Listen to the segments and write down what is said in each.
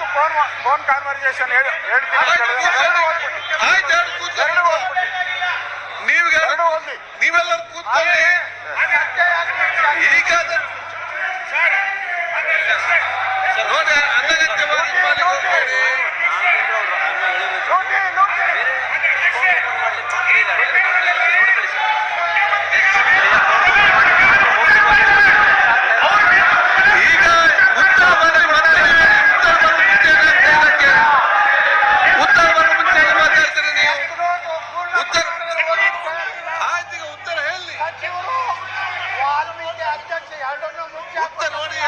ಮತ್ತು phone phone conversation ಹೇಳ್ತೀನಿ ನೀವೆಲ್ಲರೂ ಹೇಳಿದ್ರೆ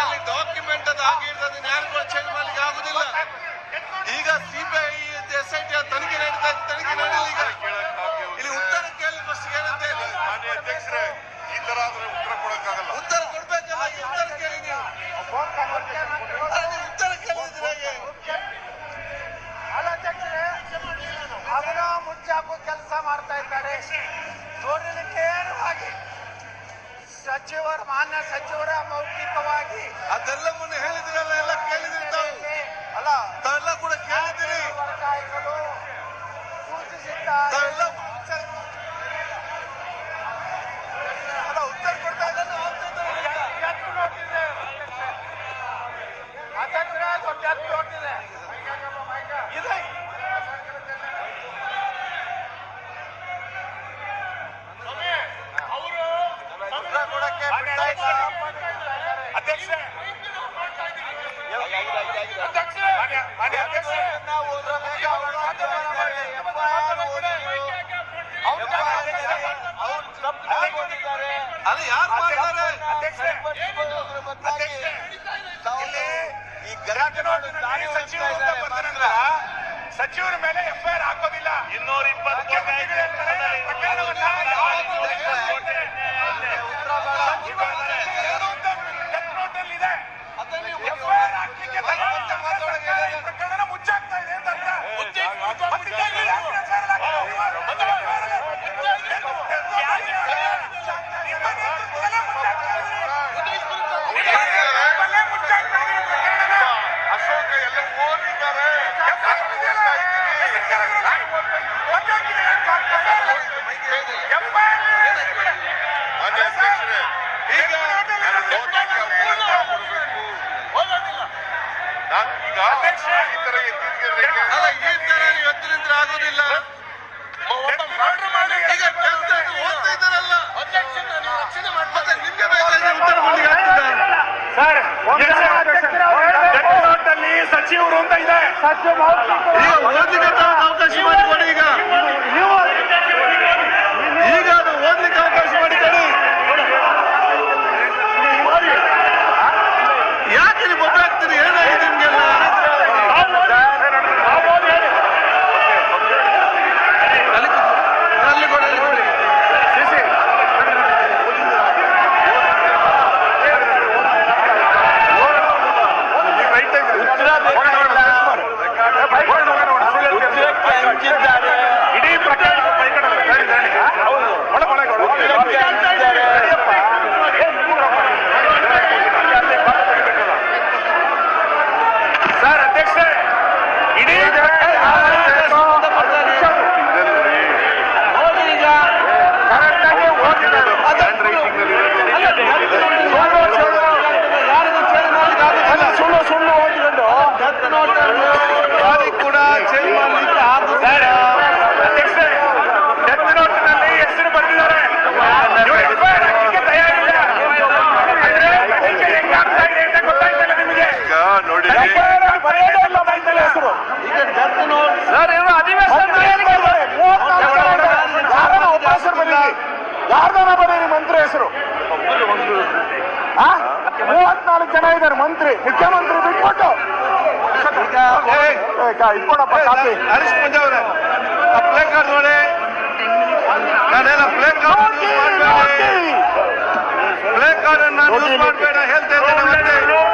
ಅಲ್ಲಿ ಡಾಕ್ಯುಮೆಂಟ್ ಅದು ಹಾಗೆ ಇರ್ತದೆ. ಯಾರು ಕೂಡ ಚೇಂಜ್ ಮಾಡ್ಲಿಕ್ಕೆ ಆಗುದಿಲ್ಲ. ಈಗ ಸಿಬಿಐ ಎಸ್ ಐ ಟಿ ತನಿಖೆ ನಡೀತಾ ಇದೆ. ತನಿಖೆ ನಡೀಲಿ ಈಗ. ಇಲ್ಲಿ ಉತ್ತರ ಕೇಳಿ ಫಸ್ಟ್ ಏನಂತ ಹೇಳಿ. ಅಧ್ಯಕ್ಷರೇ ಈ ತರ ಆದ್ರೆ ಉತ್ತರ ಕೊಡಕ್ಕಾಗಲ್ಲ. ಉತ್ತರ ಕೊಡ್ಬೇಕಲ್ಲ ಉತ್ತರ ಕೇಳಿ ನೀವು. ಉತ್ತರ ಕೇಳಿದ್ರೆ ಅಲ್ಲ ಅಧ್ಯಕ್ಷರೇ ಅದನ್ನ ಮುಚ್ಚಾಕೋ ಕೆಲಸ ಮಾಡ್ತಾ ಇದ್ದಾರೆ. ಸಚಿವರ ಮಾನ್ಯ ಸಚಿವರ ಮೌಖಿಕವಾಗಿ. ಅದೆಲ್ಲ ಮೊನ್ನೆ ಹೇಳಿದ್ರಲ್ಲ ಎಲ್ಲ ಕೇಳಿದ್ರಿ ತಾವು ಅಲ್ಲ ತಾವೆಲ್ಲ ಕೂಡ ಕೇಳಿದಿರಿ ವರ್ಗಾಯಿಸಲು ಸೂಚಿಸಿದ್ದಾರೆ ತಾವೆಲ್ಲ ಅಲ್ಲ ಉತ್ತರ ಕೊಡ್ತಾ ಇದ್ದಾನೆ ಡೆತ್ ನೋಟ್ ಇದೆ ಅಧ್ಯಕ್ಷರೇ ಅದು ಡೆತ್ ನೋಟ್ ಇದೆ ಇದೆ ಉತ್ತರ ಕೊಡಕ್ಕೆ ಬಿಡ್ತಾ ಇಲ್ಲ. ನಾವು ಓದ್ಬೇಕು, ಅವ್ರು ಆಂದೋಲನ ಮಾಡಿ, FIR ಓದಿದ್ರು. ಅವ್ರು ಅವ್ರು ತಪ್ಪು ಮಾಡ್ಕೊಂಡಿದ್ದಾರೆ. ಅಲ್ಲ ಯಾರು ಮಾಡ್ತಾರೆ ಅದ್ರ ಬದಲಾಗಿ ತಾವು ಈ ಗಲಾಟೆ ಸಚಿವರು ಅಂತ. ಸಚಿವರ ಮೇಲೆ ಎಫ್ಐಆರ್ ಹಾಕೋದಿಲ್ಲ. ಇನ್ನೂರ ಇಪ್ಪತ್ತು ಪ್ರಕರಣವನ್ನ ಯಾವತ್ತೂ ಕೋಟಿ ಉತ್ತರ ಬೇಡ. ಎರಡು ಅಂತ ಡೆತ್ ನೋಟಲ್ಲಿ ಇದೆ ಅದನ್ನ ನೀವು ಎಫ್ಐಆರ್ ಹಾಕ್ಲಿಕ್ಕೆ ತಯಾರಿದ್ದ ಸರ್ಕಾರ ಈ ಪ್ರಕರಣ ಮುಚ್ಚಾಕ್ತಾ ಇದೆ ಅಂತ ಅರ್ಥ. ಮತ್ತೆ ಇಲ್ಲಿ ಯಾಕೆ FIR ಹಾಕ್ತಾರೆ? ಅದು FIR ಅಲ್ಲ. ನಿಮ್ಮ ನೇತೃತ್ವದಲ್ಲೇ ಮುಚ್ಚಾಕ್ತಾ ಇದ್ದೀರಿ. ನಿಮ್ಮಲ್ಲೇ ಮುಚ್ಚಾಕ್ತಾ ಇದ್ದೀರಿ ಪ್ರಕರಣನ. ಅಶೋಕ ಎಲ್ಲ ಓದಿದ್ದಾರೆ FIR ಇದೆಯಲ್ಲ? ಮತ್ತೆ ಹಾಕಿದೆ ಯಾಕೆ ಹಾಕ್ತಾರೆ? FIR ಮಾನ್ಯ ಅಧ್ಯಕ್ಷರೇ ಈಗ ನಾನು ಈಗ ಈ ತರ ಎತ್ತಿದ್ದಿದ್ದಕ್ಕೆ ಅಲ್ಲ ಈ ತರ ನೀವು ಎತ್ತರಿದ್ರೆ ಆಗೋದಿಲ್ಲ. ಈಗ ಓದ್ತಾ ಇದ್ದಾರಲ್ಲ. ಮತ್ತೆ ನಿಮ್ಗೆ ಬೇಕಾದ್ರೆ ಉತ್ತರ ಸಚಿವರು ಅಂತ ಇದೆ. ಈಗ ಅವಕಾಶ ಮಾಡಿಕೊಡಿ ಈಗ ಅದು ಓದ್ಲಿಕ್ಕೆ ಅವಕಾಶ ಮಾಡಿಕೊಡಿ ಯಾಕೆ ನೀವು ಗೊತ್ತಾಗ್ತೀರಿ ಏನಾಗಿದೆ ನಿಮ್ಗೆಲ್ಲ ಅಲ್ಲಿ ಕೂತ್ಕೊ- ಅಲ್ಲಿ ಕೊಡಿ ಅಲ್ಲಿ ಕೊಡಿ ಇಡೀ ಪ್ರಕರಣ ಸರ್ ಅಧ್ಯಕ್ಷ ಇಡೀ ಕರೆಕ್ಟಾಗಿ ಓದಿದ್ದಾರೆ ಅಲ್ಲ ಸುಳ್ಳು ಸುಳ್ಳು ಓದಿಕೊಂಡು ಕೂಡ ಚೇಂಜ್ ಮಾಡ್ಲಿಕ್ಕೆ ಆಗುದಿಲ್ಲ ಅಧ್ಯಕ್ಷ ಡೆತ್ ನೋಟ್ನಲ್ಲಿ ಹೆಸರು ಬರೆದಿದ್ದಾರೆ ಇವ್ರು FIR ಹಾಕ್ಲಿಕ್ಕೆ ತಯಾರಿಲ್ಲ ಅಂದ್ರೆ ತನಿಖೆ ಹೆಂಗ್ ಆಗ್ತಾ ಇದೆ ಅಂತ ಗೊತ್ತಾಯ್ತಲ್ಲ ನಿಮಗೆ ಈಗ ನೋಡಿ FIR ಅಲ್ಲಿ ಬರೆಯೋದೇ ಇಲ್ಲ ಬೈತಲ್ಲ ಹೆಸರು ಈಗ ಡೆತ್ ನೋಟ್ ಸರ್ ಇವರು ಅಧಿವೇಶನ ಯಾರನ್ನ ಒಬ್ಬ ಬರೀರಿ ಯಾರ್ದಾರ ಬರೀರಿ ಮಂತ್ರಿ ಹೆಸರು? ಮೂವತ್ನಾಲ್ಕು ಜನ ಇದ್ದಾರೆ ಮಂತ್ರಿ. ಮುಖ್ಯಮಂತ್ರಿ ಬಿಟ್ಬಿಟ್ಟು. ಇಟ್ಕೊಂಡಪ್ಪ ಕಾಪಿ ಹರೀಶ್ ಪ್ಲೇ ಕಾರ್ಡ್ ನೋಡಿ. ಪ್ಲೇ ಕಾರ್ಡ್ ಪ್ಲೇ ಕಾರ್ಡ್ ನಾನು ಯೂಸ್ ಮಾಡಬೇಡ ಹೇಳ್ತಾ ಇದ್ದೇನೆ